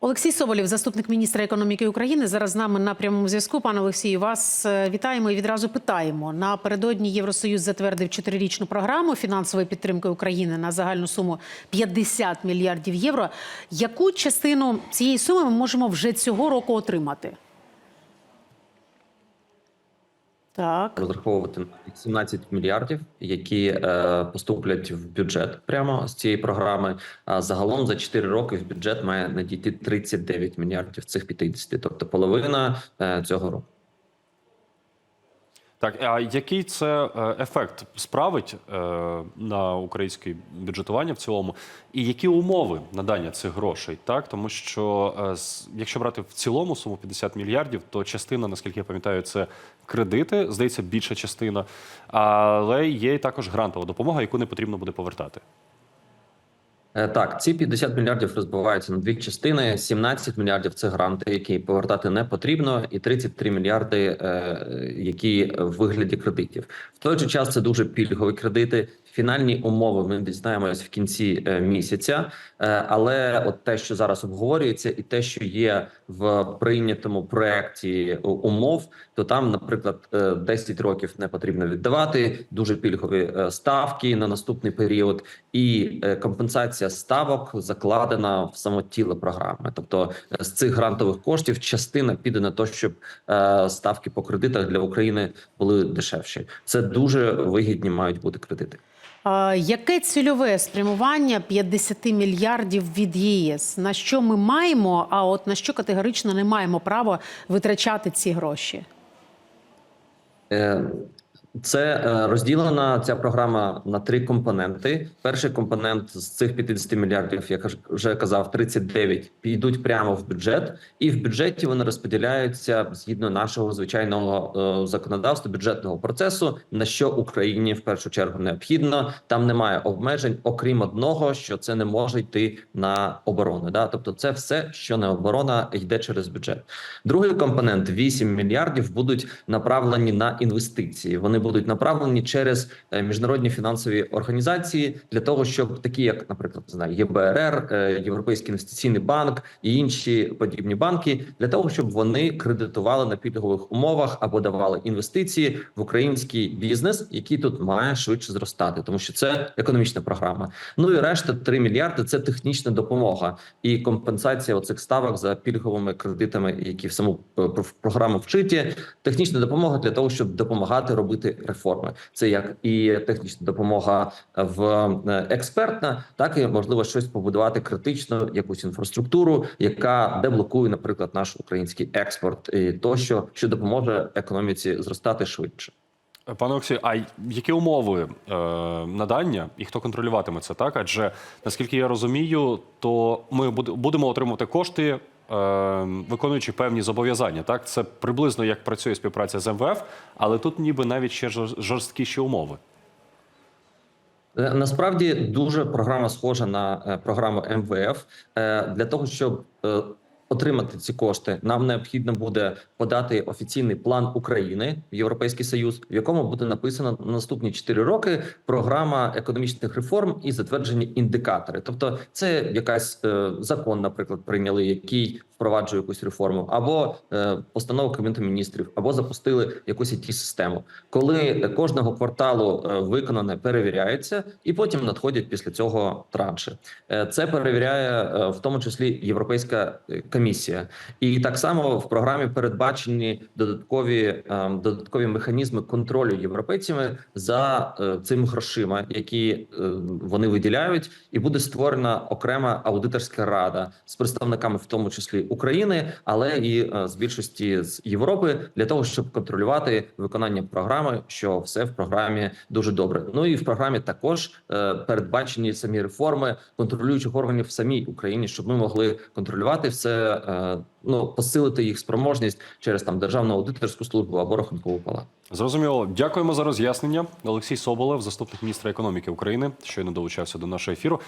Олексій Соболєв, заступник міністра економіки України, зараз з нами на прямому зв'язку. Пане Олексію, вас е, вітаємо і відразу питаємо. Напередодні Євросоюз затвердив чотирирічну програму фінансової підтримки України на загальну суму 50 мільярдів євро. Яку частину цієї суми ми можемо вже цього року отримати? Так. розраховувати на 17 мільярдів, які е, поступлять в бюджет прямо з цієї програми. А загалом за 4 роки в бюджет має надійти 39 мільярдів цих 50, тобто половина е, цього року. Так, а який це е, ефект справить е, на українське бюджетування в цілому, і які умови надання цих грошей? Так, тому що е, якщо брати в цілому суму 50 мільярдів, то частина, наскільки я пам'ятаю, це кредити, здається, більша частина, але є також грантова допомога, яку не потрібно буде повертати. Е, Так, ці 50 мільярдів розбиваються на дві частини: 17 мільярдів це гранти, які повертати не потрібно, і 33 мільярди, е, які в вигляді кредитів. В той же час це дуже пільгові кредити. Фінальні умови ми дізнаємось в кінці е, місяця. Але от те, що зараз обговорюється, і те, що є в прийнятому проекті умов, то там, наприклад, е, 10 років не потрібно віддавати, дуже пільгові ставки на наступний період, і е, ставок закладена в само тіло програми. Тобто е, з цих грантових коштів частина піде на те, щоб е, ставки по кредитах для України були дешевші. Це дуже вигідні мають бути кредити. Яке цільове спрямування 50 мільярдів від ЄС? На що ми маємо, а от на що категорично не маємо права витрачати ці гроші? Е, Це е, розділена ця програма на три компоненти. Перший компонент з цих 50 мільярдів, я каж- вже казав, 39 підуть прямо в бюджет, і в бюджеті вони розподіляються згідно нашого звичайного е, законодавства бюджетного процесу. На що Україні в першу чергу необхідно. Там немає обмежень, окрім одного, що це не може йти на оборону. Да, тобто, це все, що не оборона, йде через бюджет. Другий компонент 8 мільярдів будуть направлені на інвестиції. Вони будуть направлені через е, міжнародні фінансові організації для того, щоб такі, як, наприклад, знаю, ЄБРР, е, Європейський інвестиційний банк і інші подібні банки, для того, щоб вони кредитували на пільгових умовах або давали інвестиції в український бізнес, який тут має швидше зростати, тому що це економічна програма. Ну і решта 3 мільярди це технічна допомога і компенсація оцих ставок за пільговими кредитами, які в саму е, програму вчиті. Технічна допомога для того, щоб допомагати робити реформи. Це як і технічна допомога в е, експертна, так і можливо щось побудувати критично, якусь інфраструктуру, яка деблокує, наприклад, наш український експорт, і тощо, що допоможе економіці зростати швидше. Пане Олексію, а які умови е, надання і хто контролюватиме це? Так, адже наскільки я розумію, то ми будемо отримувати кошти, е, виконуючи певні зобов'язання. Так, це приблизно як працює співпраця з МВФ, але тут ніби навіть ще жорсткіші умови. Е, Насправді дуже програма схожа на е, програму МВФ. Е, Для того щоб отримати ці кошти, нам необхідно буде подати офіційний план України в Європейський Союз, в якому буде написано на наступні 4 роки програма економічних реформ і затверджені індикатори. Тобто, це якась е, закон, наприклад, прийняли, який впроваджує якусь реформу, або е, постанову кабінету міністрів, або запустили якусь it систему коли кожного кварталу е, виконане перевіряється, і потім надходять після цього транші. Е, Це перевіряє в тому числі Європейська комісія, і так само в програмі передбачені додаткові додаткові механізми контролю європейцями за цими грошима, які вони виділяють, і буде створена окрема аудиторська рада з представниками, в тому числі України, але і е, з більшості з Європи, для того, щоб контролювати виконання програми, що все в програмі дуже добре. Ну і в програмі також е, передбачені самі реформи контролюючих органів в самій Україні, щоб ми могли контролювати все, е, ну посилити їх спроможність через там державну аудиторську службу або рахункову палату. Зрозуміло. Дякуємо за роз'яснення. Олексій Соболев, заступник міністра економіки України, щойно долучався до нашого ефіру.